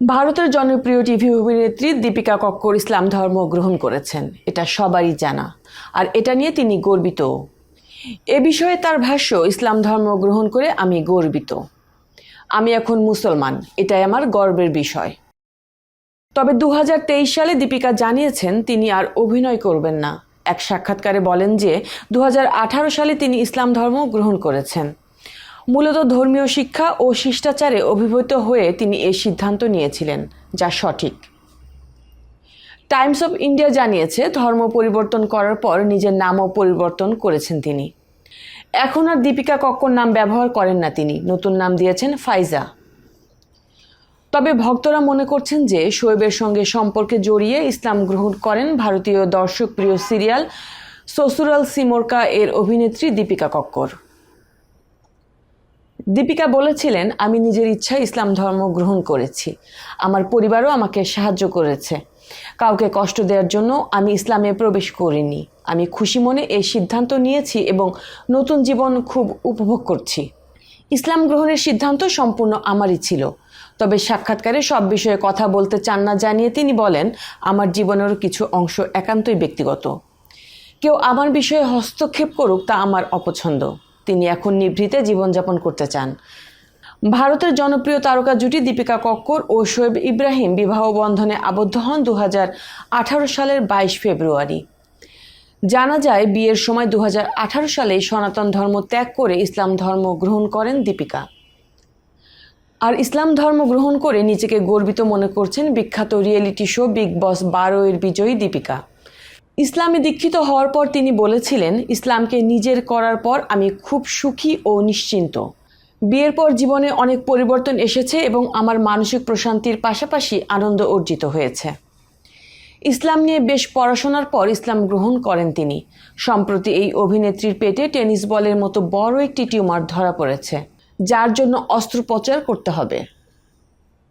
ভারতের জনপ্রিয় টিভি অভিনেত্রী দীপিকা কক্কর ইসলাম ধর্ম গ্রহণ করেছেন। এটা সবারই জানা। আর এটা নিয়ে তিনি গর্বিত। এ বিষয়ে তার ভাষ্য, ইসলাম ধর্ম গ্রহণ করে আমি গর্বিত। আমি এখন মুসলমান। এটাই আমার গর্বের বিষয়। তবে দু হাজার তেইশ সালে দীপিকা জানিয়েছেন, তিনি আর অভিনয় করবেন না। এক সাক্ষাৎকারে বলেন যে দু হাজার আঠারো সালে তিনি ইসলাম ধর্ম গ্রহণ করেছেন। মূলত ধর্মীয় শিক্ষা ও শিষ্টাচারে অভিভূত হয়ে তিনি এই সিদ্ধান্ত নিয়েছিলেন, যা সঠিক। টাইমস অফ ইন্ডিয়া জানিয়েছে, ধর্ম পরিবর্তন করার পর নিজের নামও পরিবর্তন করেছেন তিনি। এখন আর দীপিকা কক্কর নাম ব্যবহার করেন না তিনি, নতুন নাম দিয়েছেন ফাইজা। তবে ভক্তরা মনে করছেন যে শোয়েবের সঙ্গে সম্পর্কে জড়িয়ে ইসলাম গ্রহণ করেন ভারতীয় দর্শক প্রিয় সিরিয়াল সসুরাল সিমোরকা এর অভিনেত্রী দীপিকা কক্কর। দীপিকা বলেছিলেন, আমি নিজের ইচ্ছায় ইসলাম ধর্ম গ্রহণ করেছি। আমার পরিবারও আমাকে সাহায্য করেছে। কাউকে কষ্ট দেওয়ার জন্য আমি ইসলামে প্রবেশ করিনি। আমি খুশি মনে এই সিদ্ধান্ত নিয়েছি এবং নতুন জীবন খুব উপভোগ করছি। ইসলাম গ্রহণের সিদ্ধান্ত সম্পূর্ণ আমারই ছিল। তবে সাক্ষাৎকারে সব বিষয়ে কথা বলতে চান না জানিয়ে তিনি বলেন, আমার জীবনের কিছু অংশ একান্তই ব্যক্তিগত। কেউ আমার বিষয়ে হস্তক্ষেপ করুক তা আমার অপছন্দ। তিনি এখন নিভৃতে জীবনযাপন করতে চান। ভারতের জনপ্রিয় তারকা জুটি দীপিকা কক্কর ও শোয়েব ইব্রাহিম বিবাহ বন্ধনে আবদ্ধ হন দু হাজার আঠারো সালের বাইশ ফেব্রুয়ারি। জানা যায়, বিয়ের সময় দু হাজার আঠারো সালে সনাতন ধর্ম ত্যাগ করে ইসলাম ধর্ম গ্রহণ করেন দীপিকা। আর ইসলাম ধর্ম গ্রহণ করে নিজেকে গর্বিত মনে করছেন বিখ্যাত রিয়েলিটি শো বিগ বস বারো এর বিজয়ী দীপিকা। ইসলামে দীক্ষিত হওয়ার পর তিনি বলেছিলেন, ইসলামকে নিজের করার পর আমি খুব সুখী ও নিশ্চিন্ত। বিয়ের পর জীবনে অনেক পরিবর্তন এসেছে এবং আমার মানসিক প্রশান্তির পাশাপাশি আনন্দ অর্জিত হয়েছে। ইসলাম নিয়ে বেশ পড়াশোনার পর ইসলাম গ্রহণ করেন তিনি। সম্প্রতি এই অভিনেত্রীর পেটে টেনিস বলের মতো বড় একটি টিউমার ধরা পড়েছে, যার জন্য অস্ত্রোপচার করতে হবে।